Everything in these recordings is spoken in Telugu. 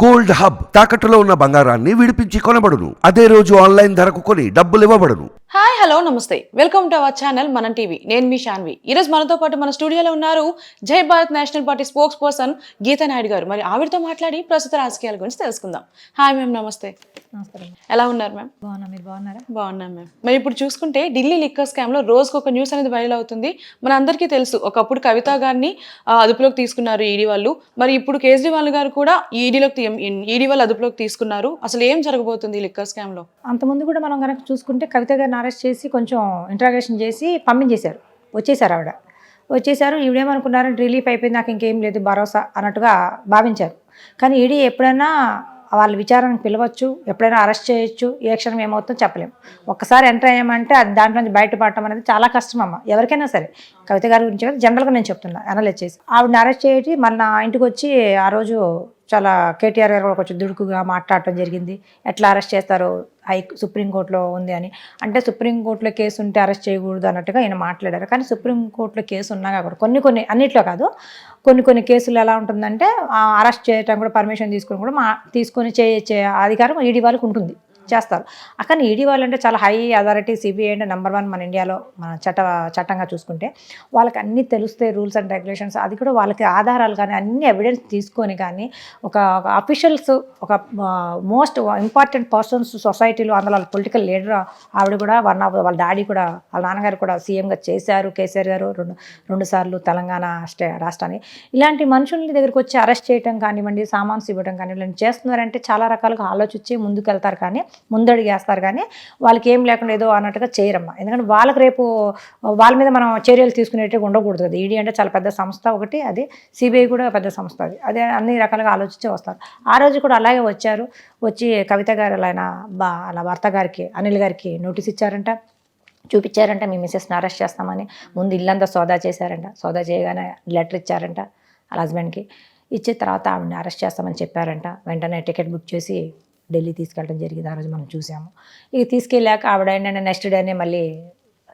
గోల్డ్ హబ్ తాకట్టులో ఉన్న బంగారాన్ని విడిపించి కొనబడును. అదే రోజు ఆన్లైన్ ధరకు కొని డబ్బులు ఇవ్వబడును. హాయ్ హలో నమస్తే. Welcome to our channel Manam TV. నేను మీ శాన్వి ఈ మనతో పాటు మన స్టూడియోలో ఉన్నారు Jai Bharat national party spokesperson Geetha Naidu garu. మరి ఆవిడతో మాట్లాడి ప్రస్తుత రాజకీయాల గురించి తెలుసుకుందాం. హాయ్ మ్యామ్ నమస్తే. నమస్కారం ఎలా ఉన్నారు మ్యామ్? బాగున్నా మీరు బాగున్నారా? బాగున్నాం మ్యామ్. మరి ఇప్పుడు చూసుకుంటే ఢిల్లీ లిక్కర్ స్కామ్లో రోజుకు ఒక న్యూస్ అనేది వైరల్ అవుతుంది. మన అందరికీ తెలుసు ఒకప్పుడు కవిత గారిని ఆ, అదుపులోకి తీసుకున్నారు ఈడీ వాళ్ళు. మరి ఇప్పుడు కేజ్రీవాల్ గారు కూడా ఈడీలోకి ఈడీ వాళ్ళు అదుపులోకి తీసుకున్నారు. అసలు ఏం జరగబోతుంది ఈ లిక్కర్ స్కామ్లో? అంతకుముందు కూడా మనం కనుక చూసుకుంటే కవిత గారిని అరెస్ట్ చేసి కొంచెం ఇంట్రాగేషన్ చేసి పంపించేశారు. వచ్చేసారు ఆవిడ. వచ్చేసారు ఈవిడేమనుకున్నారంటే రిలీఫ్ అయిపోయింది నాకు ఇంకేం లేదు భరోసా అన్నట్టుగా భావించారు. కానీ ఈడీ ఎప్పుడైనా వాళ్ళ విచారణకు పిలవచ్చు ఎప్పుడైనా అరెస్ట్ చేయొచ్చు ఏ క్షణం ఏమవుతుందో చెప్పలేము ఒక్కసారి ఎంటర్ అయ్యామంటే అది దాంట్లో నుంచి బయటపడటం అనేది చాలా కష్టం అమ్మ ఎవరికైనా సరే. కవిత గారి గురించి జనరల్గా నేను చెప్తున్నా అనలైజ్ చేసి. ఆవిడని అరెస్ట్ చేసి మన ఇంటికి వచ్చి ఆ రోజు చాలా కేటీఆర్ గారు కూడా కొంచెం దుడుకుగా మాట్లాడటం జరిగింది. ఎట్లా అరెస్ట్ చేస్తారు హై సుప్రీంకోర్టులో ఉంది అని. అంటే సుప్రీంకోర్టులో కేసు ఉంటే అరెస్ట్ చేయకూడదు అన్నట్టుగా ఆయన మాట్లాడారు. కానీ సుప్రీంకోర్టులో కేసు ఉన్నాగా కూడా కొన్ని కొన్ని అన్నిట్లో కాదు. కొన్ని కొన్ని కేసులు ఎలా ఉంటుందంటే అరెస్ట్ చేయటం కూడా పర్మిషన్ తీసుకొని కూడా మా తీసుకొని చేయ అధికారం ఈడీ వాళ్ళకి ఉంటుంది. చేస్తారు. అక్కడ ఈడీ వాళ్ళు అంటే చాలా హై అథారిటీ సిబిఐ అంటే నెంబర్ వన్ మన ఇండియాలో మన చట్ట చట్టంగా చూసుకుంటే వాళ్ళకి అన్నీ తెలుస్తాయి రూల్స్ అండ్ రెగ్యులేషన్స్ అది కూడా వాళ్ళకి ఆధారాలు కానీ అన్ని ఎవిడెన్స్ తీసుకొని కానీ ఒక అఫీషియల్స్ ఒక మోస్ట్ ఇంపార్టెంట్ పర్సన్స్ సొసైటీలో అందులో పొలిటికల్ లీడర్ ఆవిడ కూడా వన్ ఆఫ్ వాళ్ళ డాడీ కూడా వాళ్ళ నాన్నగారు కూడా సీఎంగా చేశారు. కేసీఆర్ గారు రెండు రెండు సార్లు తెలంగాణ స్టే రాష్ట్రాన్ని. ఇలాంటి మనుషుల్ని దగ్గరికి వచ్చి అరెస్ట్ చేయడం కానివ్వండి సామాన్స్ ఇవ్వడం కానివ్వండి చేస్తున్నారంటే చాలా రకాలుగా ఆలోచించి ముందుకు వెళ్తారు కానీ ముందడిగేస్తారు కానీ వాళ్ళకి ఏం లేకుండా ఏదో అన్నట్టుగా చేయరమ్మా. ఎందుకంటే వాళ్ళకి రేపు వాళ్ళ మీద మనం చర్యలు తీసుకునేట్టుగా ఉండకూడదు కదా. ఈడీ అంటే చాలా పెద్ద సంస్థ ఒకటి అది సిబిఐ కూడా పెద్ద సంస్థ అది. అదే అన్ని రకాలుగా ఆలోచించి వస్తారు. ఆ రోజు కూడా అలాగే వచ్చారు. వచ్చి కవిత గారు ఆయన బా అలా భర్త గారికి అనిల్ గారికి నోటీస్ ఇచ్చారంట. చూపించారంట మీ మిస్సెస్ని అరెస్ట్ చేస్తామని. ముందు ఇల్లంతా సోదా చేశారంట. సోదా చేయగానే లెటర్ ఇచ్చారంట వాళ్ళ హస్బెండ్కి. ఇచ్చిన తర్వాత ఆవిడని అరెస్ట్ చేస్తామని చెప్పారంట. వెంటనే టికెట్ బుక్ చేసి ఢిల్లీ తీసుకెళ్ళడం జరిగింది. ఆ రోజు మనం చూసాము. ఇక తీసుకెళ్ళాక ఆవిడ ఏంటంటే నెక్స్ట్ డేనే మళ్ళీ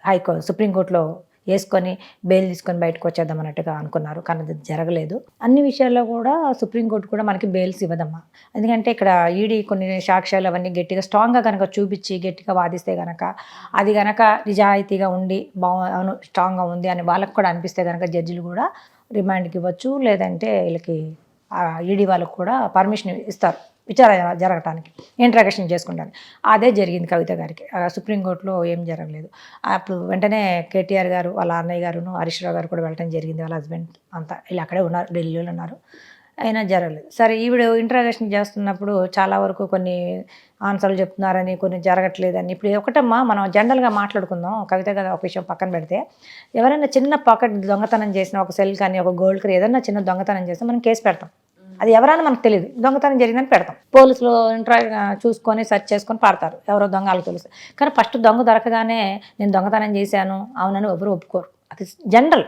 హైకో సుప్రీంకోర్టులో వేసుకొని బెయిల్ తీసుకొని బయటకు వచ్చేద్దాం అన్నట్టుగా అనుకున్నారు. కానీ అది జరగలేదు. అన్ని విషయాల్లో కూడా సుప్రీంకోర్టు కూడా మనకి బెయిల్స్ ఇవ్వదమ్మా. ఎందుకంటే ఇక్కడ ఈడీ కొన్ని సాక్ష్యాలు అవన్నీ గట్టిగా స్ట్రాంగ్గా కనుక చూపించి గట్టిగా వాదిస్తే కనుక అది కనుక నిజాయితీగా ఉండి బాగు అవును స్ట్రాంగ్గా ఉంది అని వాళ్ళకి కూడా అనిపిస్తే కనుక జడ్జిలు కూడా రిమాండ్కి ఇవ్వచ్చు. లేదంటే వీళ్ళకి ఈడీ వాళ్ళకి కూడా పర్మిషన్ ఇస్తారు. విచారణ జరగటానికి ఇంట్రాగేషన్ చేసుకుంటాను అదే జరిగింది కవిత గారికి. సుప్రీంకోర్టులో ఏం జరగలేదు. అప్పుడు వెంటనే కేటీఆర్ గారు వాళ్ళ అన్నయ్య గారును హరీష్ రావు గారు కూడా వెళ్ళడం జరిగింది. వాళ్ళ హస్బెండ్ అంతా వీళ్ళు అక్కడే ఉన్నారు ఢిల్లీలో ఉన్నారు. అయినా జరగలేదు. సరే ఈవిడ ఇంట్రాగేషన్ చేస్తున్నప్పుడు చాలా వరకు కొన్ని ఆన్సర్లు చెప్తున్నారని కొన్ని జరగట్లేదని. ఇప్పుడు ఒకటమ్మా మనం జనరల్గా మాట్లాడుకుందాం. కవిత గారు ఒక విషయం పక్కన పెడితే ఎవరైనా చిన్న పాకెట్ దొంగతనం చేసిన ఒక సెల్ కానీ ఒక గోల్డ్ కానీ ఏదైనా చిన్న దొంగతనం చేస్తే మనం కేసు పెడతాం. అది ఎవరైనా మనకు తెలియదు దొంగతనం జరిగిందని పెడతాం. పోలీసులు ఇంట్రా చూసుకొని సెర్చ్ చేసుకొని పడతారు. ఎవరో దొంగ వాళ్ళకి తెలుసు. కానీ ఫస్ట్ దొంగ దొరకగానే నేను దొంగతనం చేశాను అవునని ఎవరు ఒప్పుకోరు. అది జనరల్.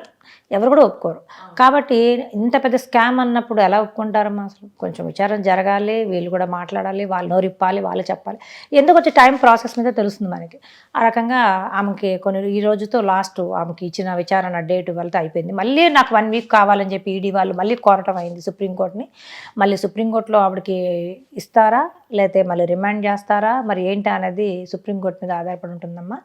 ఎవరు కూడా ఒప్పుకోరు. కాబట్టి ఇంత పెద్ద స్కామ్ అన్నప్పుడు ఎలా ఒప్పుకుంటారమ్మా అసలు? కొంచెం విచారణ జరగాలి వీళ్ళు కూడా మాట్లాడాలి వాళ్ళు నోరిప్పాలి వాళ్ళు చెప్పాలి. ఎందుకు వచ్చి టైం ప్రాసెస్ మీద తెలుస్తుంది మనకి. ఆ రకంగా ఆమెకి కొన్ని ఈ రోజుతో లాస్ట్ ఆమెకి ఇచ్చిన విచారణ డేట్ వెళ్తే అయిపోయింది. మళ్ళీ నాకు వన్ వీక్ కావాలని చెప్పి ఈడీ వాళ్ళు మళ్ళీ కోరటం అయింది సుప్రీంకోర్టుని. మళ్ళీ సుప్రీంకోర్టులో ఆవిడకి ఇస్తారా? లేకపోతే మళ్ళీ రిమాండ్ చేస్తారా? మరి ఏంటి అనేది సుప్రీంకోర్టు మీద ఆధారపడి ఉంటుందమ్మా.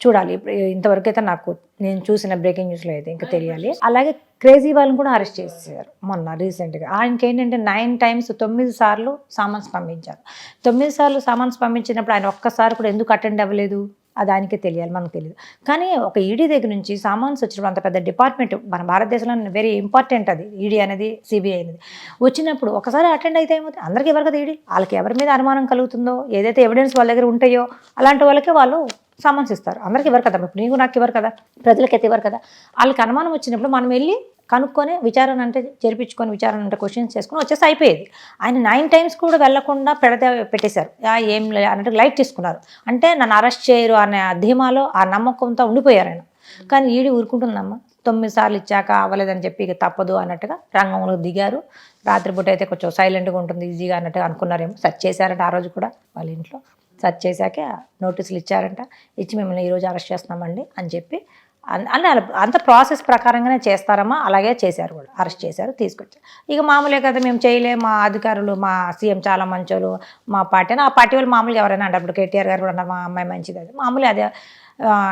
చూడాలి. ఇప్పుడు ఇంతవరకు అయితే నాకు నేను చూసిన బ్రేకింగ్ న్యూస్లో అయితే ఇంకా తెలియాలి అలాగే క్రేజీ వాళ్ళని కూడా అరెస్ట్ చేశారు మొన్న రీసెంట్గా. ఆయనకి ఏంటంటే నైన్ టైమ్స్ తొమ్మిది సార్లు సామాన్స్ పంపించారు. తొమ్మిది సార్లు సామాన్స్ పంపించినప్పుడు ఆయన ఒక్కసారి కూడా ఎందుకు అటెండ్ అవ్వలేదు? అది ఆయనకే తెలియాలి మనకు తెలియదు. కానీ ఒక ఈడీ దగ్గర నుంచి సామాన్స్ వచ్చినప్పుడు అంత పెద్ద డిపార్ట్మెంట్ మన భారతదేశంలో వెరీ ఇంపార్టెంట్ అది. ఈడీ అనేది సిబిఐ అనేది. వచ్చినప్పుడు ఒకసారి అటెండ్ అయితే ఏమవుతుంది? అందరికీ ఎవరు కదా ఈడీ? వాళ్ళకి ఎవరి మీద అనుమానం కలుగుతుందో? ఏదైతే ఎవిడెన్స్ వాళ్ళ దగ్గర ఉంటాయో? అలాంటి వాళ్ళకే వాళ్ళు సమన్స్ ఇస్తారు అందరికి ఇవ్వరు కదా? ఇప్పుడు నీకు నాకు ఇవ్వరు కదా? ప్రజలకైతే ఇవ్వరు కదా? వాళ్ళకి అనుమానం వచ్చినప్పుడు మనం వెళ్ళి కనుక్కొని విచారణ అంటే జరిపించుకొని విచారణ అంటే క్వశ్చన్స్ చేసుకొని వచ్చేసి అయిపోయేది. ఆయన నైన్ టైమ్స్ కూడా వెళ్ళకుండా పెడితే పెట్టేశారు. ఏం అన్నట్టు లైట్ తీసుకున్నారు. అంటే నన్ను అరెస్ట్ చేయరు అనే ధీమాలో ఆ నమ్మకంతో ఉండిపోయారు ఆయన. కానీ ఈడి ఊరుకుంటుందమ్మ. తొమ్మిది సార్లు ఇచ్చాక అవ్వలేదని చెప్పి ఇక తప్పదు అన్నట్టుగా రంగంలో దిగారు. రాత్రిపూట అయితే కొంచెం సైలెంట్గా ఉంటుంది ఈజీగా అన్నట్టుగా అనుకున్నారేమో. సెర్చ్ చేశారంటే ఆ రోజు కూడా వాళ్ళ ఇంట్లో. సర్చ్ చేశాకే నోటీసులు ఇచ్చారంట. ఇచ్చి మిమ్మల్ని ఈరోజు అరెస్ట్ చేస్తున్నామండి అని చెప్పి అన్- అని అంత ప్రాసెస్ ప్రకారంగానే చేస్తారమ్మా. అలాగే చేశారు కూడా అరెస్ట్ చేశారు తీసుకొచ్చారు. ఇక మామూలే కదా మేము చేయలే. మా అధికారులు మా సీఎం చాలా మంచోళ్ళు మా పార్టీ ఆ పార్టీ వాళ్ళు మామూలుగా ఎవరైనా అంటే అప్పుడు కేటీఆర్ గారు కూడా మా అమ్మాయి మంచిది అది. మామూలు అదే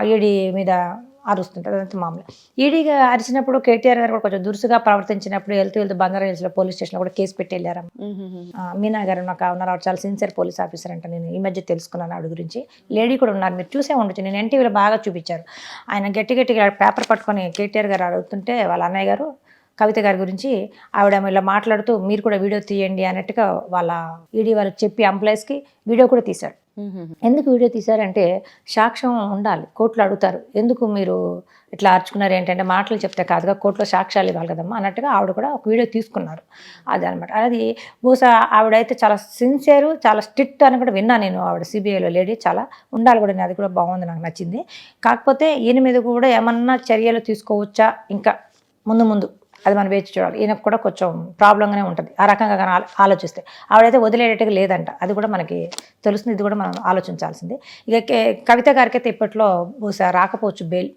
ఈడీ మీద అరుస్తుంటారు అదంతా మామూలు. ఈడీగా అరిచినప్పుడు కేటీఆర్ గారు కూడా కొంచెం దురుసుగా ప్రవర్తించినప్పుడు వెళ్తూ వెళ్తూ బంగారం హిల్స్లో పోలీస్ స్టేషన్లో కూడా కేసు పెట్టి వెళ్ళారమ్మ మీనా గారు నాకు ఉన్నారు. చాలా సిన్సియర్ పోలీస్ ఆఫీసర్ అంట. నేను ఈ మధ్య తెలుసుకున్నాను ఆవిడ గురించి. లేడీ కూడా ఉన్నారు. మీరు చూసే ఉండొచ్చు. నేను ఎన్టీవీలో బాగా చూపించారు. ఆయన గట్టి గట్టిగా పేపర్ పట్టుకొని కేటీఆర్ గారు అడుగుతుంటే వాళ్ళ అన్నయ్య గారు కవిత గారి గురించి ఆవిడ ఇలా మాట్లాడుతూ మీరు కూడా వీడియో తీయండి అన్నట్టుగా వాళ్ళ ఈడీ వాళ్ళకి చెప్పి ఎంప్లాయీస్కి వీడియో కూడా తీశాడు ఎందుకు వీడియో తీశారంటే సాక్ష్యం ఉండాలి. కోర్టులో అడుగుతారు. ఎందుకు మీరు ఇట్లా అర్చుకున్నారు? ఏంటంటే మాటలు చెప్తే కాదుగా కోర్టులో సాక్ష్యాలు ఇవ్వాలి కదమ్మా అన్నట్టుగా ఆవిడ కూడా ఒక వీడియో తీసుకున్నారు. అది అనమాట అది బహుశా ఆవిడైతే చాలా సిన్సియర్ చాలా స్ట్రిక్ట్ అని కూడా విన్నా నేను. ఆవిడ సిబిఐలో లేడీ చాలా ఉండాలి కూడా. అది కూడా బాగుంది నాకు నచ్చింది. కాకపోతే ఈయన మీద కూడా ఏమన్నా చర్యలు తీసుకోవచ్చా? ఇంకా ముందు ముందు. అది మనం వేచి చూడాలి. ఈయనకు కూడా కొంచెం ప్రాబ్లంగానే ఉంటుంది. ఆ రకంగా కానీ ఆలో- ఆలోచిస్తే. ఆవిడైతే వదిలేటట్టుగా లేదంట. అది కూడా మనకి తెలుస్తుంది. ఇది కూడా మనం ఆలోచించాల్సింది. ఇక కవిత గారికి అయితే ఇప్పట్లో బహుశా రాకపోవచ్చు బెయిల్.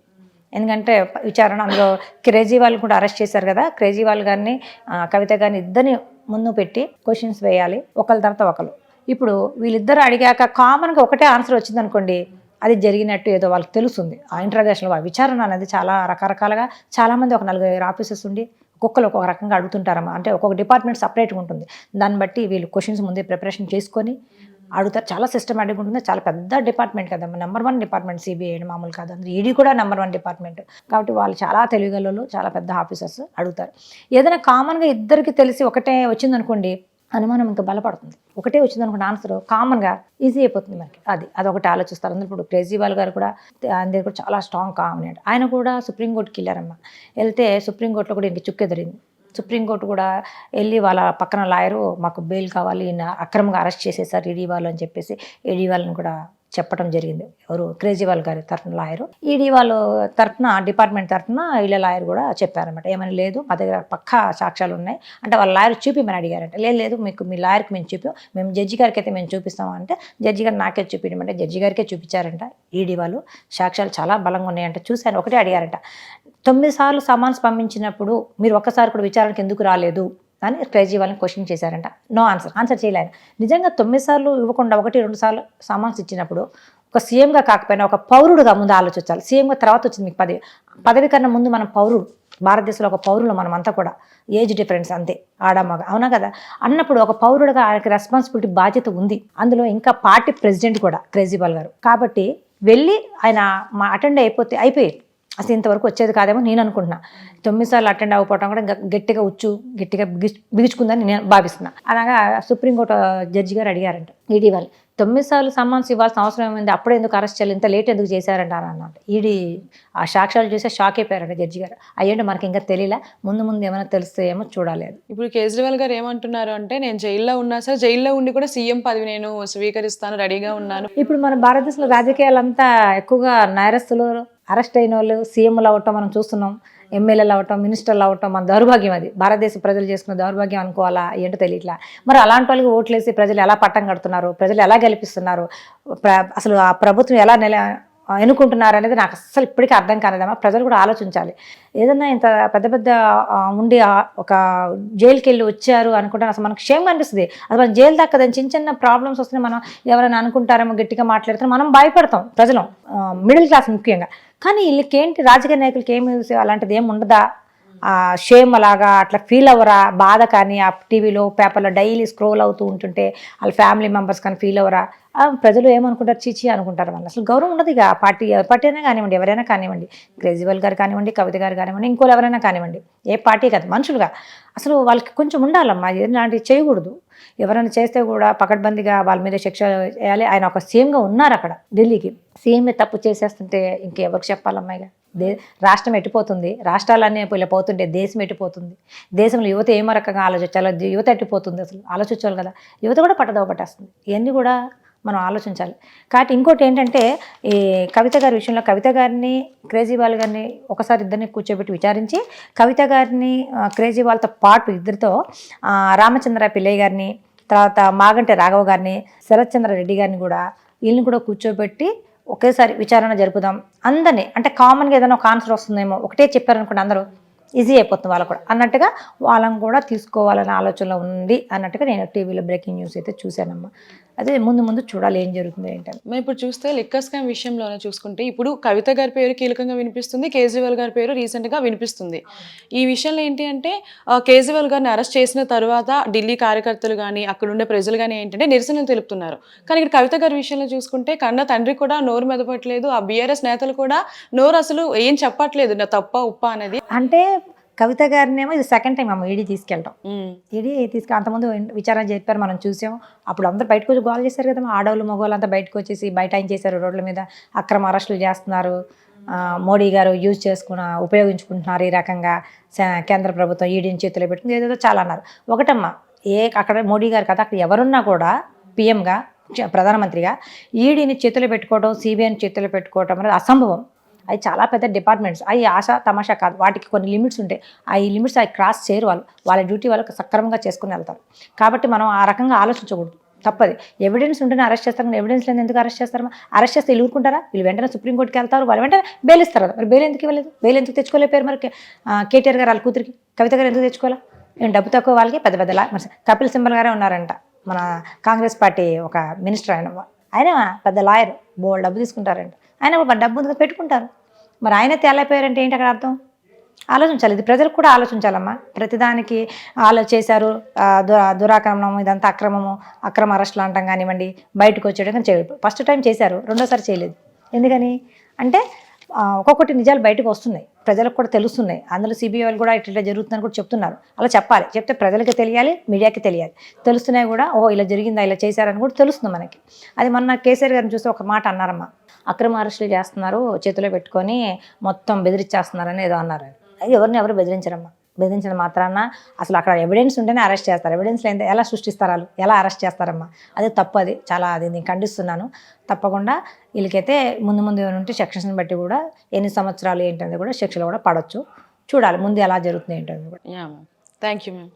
ఎందుకంటే విచారణ అందులో కేజ్రీవాల్ కూడా అరెస్ట్ చేశారు కదా. కేజ్రీవాల్ గారిని కవిత గారిని ఇద్దరిని ముందు పెట్టి క్వశ్చన్స్ వేయాలి. ఒకళ్ళ తర్వాత ఒకరు ఇప్పుడు వీళ్ళిద్దరు అడిగాక కామన్గా ఒకటే ఆన్సర్ వచ్చింది అనుకోండి అది జరిగినట్టు ఏదో వాళ్ళకి తెలుస్తుంది. ఆ ఇంట్రాగేషన్లో విచారణ అనేది చాలా రకరకాలుగా చాలామంది ఒక నలుగురు ఆఫీసెస్ ఉండి ఒక్కొక్కరు ఒక్కొక్క రకంగా అడుగుతుంటారమ్మా. అంటే ఒక్కొక్క డిపార్ట్మెంట్ సపరేట్గా ఉంటుంది. దాన్ని బట్టి వీళ్ళు క్వశ్చన్స్ ముందే ప్రిపరేషన్ చేసుకొని అడుగుతారు. చాలా సిస్టమేటిక్గా ఉంటుంది. చాలా పెద్ద డిపార్ట్మెంట్ కదమ్మా. నెంబర్ వన్ డిపార్ట్మెంట్ సిబిఐ మామూలు కాదు. అందులో ఈడీ కూడా నెంబర్ వన్ డిపార్ట్మెంట్ కాబట్టి వాళ్ళు చాలా తెలుగులలో చాలా పెద్ద ఆఫీసర్స్ అడుగుతారు. ఏదైనా కామన్గా ఇద్దరికి తెలిసి ఒకటే వచ్చిందనుకోండి అనుమానం ఇంకా బలపడుతుంది. ఒకటే వచ్చింది అనుకోండి ఆన్సర్ కామన్గా ఈజీ అయిపోతుంది మనకి. అది అదొకటి ఆలోచిస్తారు. అందరూ ఇప్పుడు కేజ్రీవాల్ గారు కూడా ఆయన దగ్గర కూడా చాలా స్ట్రాంగ్ కామన్ ఆయన కూడా సుప్రీంకోర్టుకి వెళ్ళారమ్మా. వెళ్తే సుప్రీంకోర్టులో కూడా ఇంక చుక్కెదిరింది సుప్రీంకోర్టు కూడా వెళ్ళి వాళ్ళ పక్కన లాయరు మాకు బెయిల్ కావాలి ఈయన అక్రమంగా అరెస్ట్ చేసేసారు ఈడీ వాళ్ళు అని చెప్పేసి ఈడీ వాళ్ళని కూడా చెప్పడం జరిగింది. ఎవరు? కేజ్రీవాల్ గారి తరఫున లాయరు. ఈడీ వాళ్ళు తరఫున డిపార్ట్మెంట్ తరఫున వీళ్ళ లాయర్ కూడా చెప్పారనమాట ఏమైనా లేదు మా దగ్గర పక్కా సాక్ష్యాలు ఉన్నాయి. అంటే వాళ్ళ లాయర్ చూపిమని అడిగారంట. లేదు లేదు మీకు మీ లాయర్కి మేము చూపి మేము జడ్జి గారికి అయితే మేము చూపిస్తాం అంటే జడ్జి గారు నాకే చూపించమంటే జడ్జి గారికే చూపించారంట. ఈడీ వాళ్ళు సాక్ష్యాలు చాలా బలంగా ఉన్నాయంట. చూశాను ఒకటే అడిగారంట. తొమ్మిది సార్లు సమాన్స్ పంపించినప్పుడు మీరు ఒక్కసారి కూడా విచారణకు ఎందుకు రాలేదు? అని కేజ్రీవాల్ని క్వశ్చన్ చేశారంట. No answer. ఆన్సర్ చేయలేదు. నిజంగా తొమ్మిది సార్లు ఇవ్వకుండా ఒకటి రెండు సార్లు సామాన్స్ ఇచ్చినప్పుడు ఒక సీఎంగా కాకపోయినా ఒక పౌరుడుగా ముందు ఆలోచించాలి. సీఎంగా తర్వాత వచ్చింది మీకు పదవి. పదవి కన్నా ముందు మనం పౌరుడు భారతదేశంలో ఒక పౌరులు మనం అంతా కూడా. ఏజ్ డిఫరెన్స్ అంతే. ఆడమగ అవునా కదా? అన్నప్పుడు ఒక పౌరుడుగా ఆయనకి రెస్పాన్సిబిలిటీ బాధ్యత ఉంది. అందులో ఇంకా పార్టీ ప్రెసిడెంట్ కూడా కేజ్రీవాల్ గారు. కాబట్టి వెళ్ళి ఆయన మా అటెండ్ అయిపోతే అయిపోయి అసలు ఇంతవరకు వచ్చేది కాదేమో నేను అనుకుంటున్నా. తొమ్మిది సార్లు అటెండ్ అవ్వకపోవడం కూడా ఇంకా గట్టిగా ఉచ్చు గట్టిగా బిగి బిగుచుకుందని నేను భావిస్తున్నా. అలాగా సుప్రీంకోర్టు జడ్జి గారు అడిగారంట ఈడీ వాళ్ళు తొమ్మిది సార్లు సమ్మన్స్ ఇవ్వాల్సిన అవసరం ఏమైంది? అప్పుడే ఎందుకు అరెస్ట్ చేయాలి? ఇంత లేట్ ఎందుకు చేశారంట? అని అన్నమాట ఈడీ ఆ సాక్ష్యాలు చూస్తే షాక్ అయిపోయారంట జడ్జి గారు. అయ్యంటే మనకి ఇంకా తెలియలే ముందు ముందు ఏమైనా తెలిస్తే ఏమో చూడాలి ఇప్పుడు కేజ్రీవాల్ గారు ఏమంటున్నారు అంటే నేను జైల్లో ఉన్నా సార్ జైల్లో ఉండి కూడా సీఎం పదవి నేను స్వీకరిస్తాను రెడీగా ఉన్నాను. ఇప్పుడు మన భారతదేశంలో రాజకీయాలంతా ఎక్కువగా నేరస్తులు అరెస్ట్ అయిన వాళ్ళు సీఎంలు అవ్వటం మనం చూస్తున్నాం ఎమ్మెల్యేలు అవ్వటం మినిస్టర్లు అవ్వటం మన దౌర్భాగ్యం అది. భారతదేశ ప్రజలు చేసుకున్న దౌర్భాగ్యం అనుకోవాలా? ఏంటో తెలియట్లా. మరి అలాంటి వాళ్ళకి ఓట్లేసి ప్రజలు ఎలా పట్టం కడుతున్నారు? ప్రజలు ఎలా గెలిపిస్తున్నారు? అసలు ఆ ప్రభుత్వం ఎలా నెల ఎన్నుకుంటున్నారు అనేది నాకు అస్సలు ఇప్పటికీ అర్థం కాలేదమ్మా ప్రజలు కూడా ఆలోచించాలి. ఏదన్నా ఇంత పెద్ద పెద్ద ఉండి ఒక జైలుకి వెళ్ళి వచ్చారు అనుకుంటే అసలు మనకు క్షేమం అనిపిస్తుంది. అది మన జైలు దాకా దాని చిన్న చిన్న ప్రాబ్లమ్స్ వస్తున్నాయి. మనం ఎవరైనా అనుకుంటారేమో గట్టిగా మాట్లాడితే మనం భయపడతాం ప్రజలం మిడిల్ క్లాస్ ముఖ్యంగా. కానీ వీళ్ళకి ఏంటి రాజకీయ నాయకులకి ఏమి అలాంటిది ఏమి ఉండదా? షేమ్ అలాగా అట్లా ఫీల్ అవ్వరా? బాధ కానీ ఆ టీవీలో పేపర్లో డైలీ స్క్రోల్ అవుతూ ఉంటుంటే వాళ్ళ ఫ్యామిలీ మెంబర్స్ కానీ ఫీల్ అవ్వరా? ప్రజలు ఏమనుకుంటారు? చీచి అనుకుంటారు వాళ్ళు అసలు గౌరవం ఉండదు ఇక. పార్టీ పార్టీ అయినా కానివ్వండి ఎవరైనా కానివ్వండి. కేజ్రీవాల్ గారు కానివ్వండి కవిత గారు కానివ్వండి ఇంకోళ్ళు ఎవరైనా కానివ్వండి. ఏ పార్టీ కాదు మనుషులుగా. అసలు వాళ్ళకి కొంచెం ఉండాలమ్మా. ఇలాంటివి చేయకూడదు. ఎవరైనా చేస్తే కూడా పకడ్బందీగా వాళ్ళ మీద శిక్ష వేయాలి. ఆయన ఒక సీఎంగా ఉన్నారు అక్కడ ఢిల్లీకి. సీఎంఏ తప్పు చేసేస్తుంటే ఇంకెవరికి చెప్పాలమ్మాయిగా దే రాష్ట్రం ఎట్టిపోతుంది? రాష్ట్రాలన్నీ ఇలా పోతుంటే దేశం ఎట్టిపోతుంది? దేశంలో యువత ఏమో రకంగా ఆలోచించాలో? యువత ఎట్టిపోతుంది అసలు? ఆలోచించాలి కదా. యువత కూడా పట్టదవ పట్టేస్తుంది. ఇవన్నీ కూడా మనం ఆలోచించాలి. కాబట్టి ఇంకోటి ఏంటంటే ఈ కవిత గారి విషయంలో కవిత గారిని క్రేజీవాల్ గారిని ఒకసారి ఇద్దరిని కూర్చోబెట్టి విచారించి కవిత గారిని క్రేజీవాల్తో పాటు ఇద్దరితో రామచంద్ర పిల్లయ్య గారిని తర్వాత మాగంటి రాఘవ గారిని శరత్చంద్ర రెడ్డి గారిని కూడా వీళ్ళని కూడా కూర్చోబెట్టి ఒకేసారి విచారణ జరుపుదాం. అందరినీ అంటే కామన్గా ఏదైనా ఒక ఆన్సర్ వస్తుందేమో ఒకటే చెప్పారనుకోండి అందరూ ఈజీ అయిపోతుంది వాళ్ళకు కూడా. అన్నట్టుగా వాళ్ళని కూడా తీసుకోవాలనే ఆలోచనలో ఉంది అన్నట్టుగా నేను టీవీలో బ్రేకింగ్ న్యూస్ అయితే చూశానమ్మా. అదే ముందు ముందు చూడాలి ఏం జరుగుతుందో ఏంటని మేము ఇప్పుడు చూస్తే లిక్కర్ స్కామ్ విషయంలోనే చూసుకుంటే ఇప్పుడు కవిత గారి పేరు కీలకంగా వినిపిస్తుంది కేజ్రీవాల్ గారి పేరు రీసెంట్గా వినిపిస్తుంది. ఈ విషయంలో ఏంటి అంటే కేజ్రీవాల్ గారిని అరెస్ట్ చేసిన తర్వాత ఢిల్లీ కార్యకర్తలు కానీ అక్కడ ఉండే ప్రజలు కానీ ఏంటంటే నిరసనలు తెలుపుతున్నారు. కానీ ఇక్కడ కవిత గారి విషయంలో చూసుకుంటే కన్న తండ్రి కూడా నోరు మెదపట్లేదు ఆ బీఆర్ఎస్ నేతలు కూడా నోరు అసలు ఏం చెప్పట్లేదు నా తప్ప ఉప్ప అనేది. అంటే కవిత గారినేమో ఇది సెకండ్ టైం అమ్మ ఈడీ తీసుకెళ్ళటం. ఉమ్, ఇది తీసుకు అంతకుముందు విచారణ చెప్పారు మనం చూసాం. అప్పుడు అందరూ బయటకు వచ్చి గోల్ చేశారు కదా ఆడవాళ్ళు మగవాళ్ళు అంతా బయటకు వచ్చేసి బయట ఏం చేశారు రోడ్ల మీద అక్రమ అరెస్టులు చేస్తున్నారు. మోడీ గారు యూజ్ చేసుకున్న ఉపయోగించుకుంటున్నారు ఈ రకంగా. కేంద్ర ప్రభుత్వం ఈడీని చేతిలో పెట్టుకుంది. ఏదేదో చాలా అన్నారు. ఒకటమ్మా ఏ అక్కడ మోడీ గారు కదా అక్కడ ఎవరున్నా కూడా పిఎంగా ప్రధానమంత్రిగా ఈడీని చేతిలో పెట్టుకోవడం సిబిఐని చేతిలో పెట్టుకోవడం అనేది అసంభవం. అవి చాలా పెద్ద డిపార్ట్మెంట్స్ అవి ఆశ తమాషా కాదు. వాటికి కొన్ని లిమిట్స్ ఉంటాయి ఆ ఈ లిమిట్స్ అవి క్రాస్ చేయరు వాళ్ళు. వాళ్ళ డ్యూటీ వాళ్ళకి సక్రమంగా చేసుకుని వెళ్తారు. కాబట్టి మనం ఆ రకంగా ఆలోచించకూడదు. తప్పది. ఎవిడెన్స్ ఉంటేనే అరెస్ట్ చేస్తారు ఎవిడెన్స్ లేని ఎందుకు అరెస్ట్ చేస్తారు అరెస్ట్ చేస్తే వీళ్ళు ఊరుకుంటారా? వీళ్ళు వెంటనే సుప్రీంకోర్టుకి వెళ్తారు. వాళ్ళు వెంటనే బెయిల్ ఇస్తారు మరి బెయిల్ ఎందుకు ఇవ్వలేదు? బెయిల్ ఎందుకు తెచ్చుకోలేపారు మరి? కేటీఆర్ గారు వాళ్ళ కూతురికి? కవిత గారు ఎందుకు తెచ్చుకోవాలా? ఏం డబ్బు తక్కువ వాళ్ళకి? పెద్ద పెద్ద లా- మరి కపిల్ సింబల్ గారే ఉన్నారంట. మన కాంగ్రెస్ పార్టీ ఒక మినిస్టర్ ఆయన. ఆయన పెద్ద లాయర్. బోల్ డబ్బు తీసుకుంటారంట. ఆయన ఒక డబ్బు ఉంది పెట్టుకుంటారు? మరి ఆయన తేలైపోయారంటే ఏంటి అక్కడ అర్థం? ఆలోచించాలి. ఇది ప్రజలకు కూడా ఆలోచించాలమ్మా. ప్రతిదానికి ఆలో చేశారు దురా దురాక్రమణం ఇదంతా అక్రమము అక్రమ అరెస్టులు అంటాం కానివ్వండి బయటకు వచ్చేయడం కానీ చేయలేదు ఫస్ట్ టైం చేశారు రెండోసారి చేయలేదు. ఎందుకని? అంటే ఒక్కొక్కటి నిజాలు బయటకు వస్తున్నాయి. ప్రజలకు కూడా తెలుస్తున్నాయి. అందులో సిబిఐ వాళ్ళు కూడా ఇట్లా జరుగుతుందని కూడా చెప్తున్నారు. అలా చెప్పాలి. చెప్తే ప్రజలకి తెలియాలి మీడియాకి తెలియాలి. తెలుస్తున్నాయి కూడా ఓ ఇలా జరిగిందా ఇలా చేశారని కూడా తెలుస్తుంది మనకి. అది మొన్న కేసీఆర్ గారిని చూస్తే ఒక మాట అన్నారమ్మా. అక్రమ అరెస్టులు చేస్తున్నారు చేతిలో పెట్టుకొని మొత్తం బెదిరించేస్తున్నారని ఏదో అన్నారు. ఎవరిని ఎవరు బెదిరించరమ్మా? బెదిరించిన మాత్రాన అసలు అక్కడ ఎవిడెన్స్ ఉంటేనే అరెస్ట్ చేస్తారు. ఎవిడెన్స్ లేని ఎలా సృష్టిస్తారు వాళ్ళు? ఎలా అరెస్ట్ చేస్తారమ్మా? అది తప్పు అది. చాలా అది నేను ఖండిస్తున్నాను. తప్పకుండా వీళ్ళకైతే ముందు ముందు ఏమైనా ఉంటే సెక్షన్స్ని బట్టి కూడా ఎన్ని సంవత్సరాలు ఏంటనేది కూడా శిక్షలు కూడా పడవచ్చు చూడాలి ముందు ఎలా జరుగుతుంది ఏంటనేది కూడా. Thank you ma'am.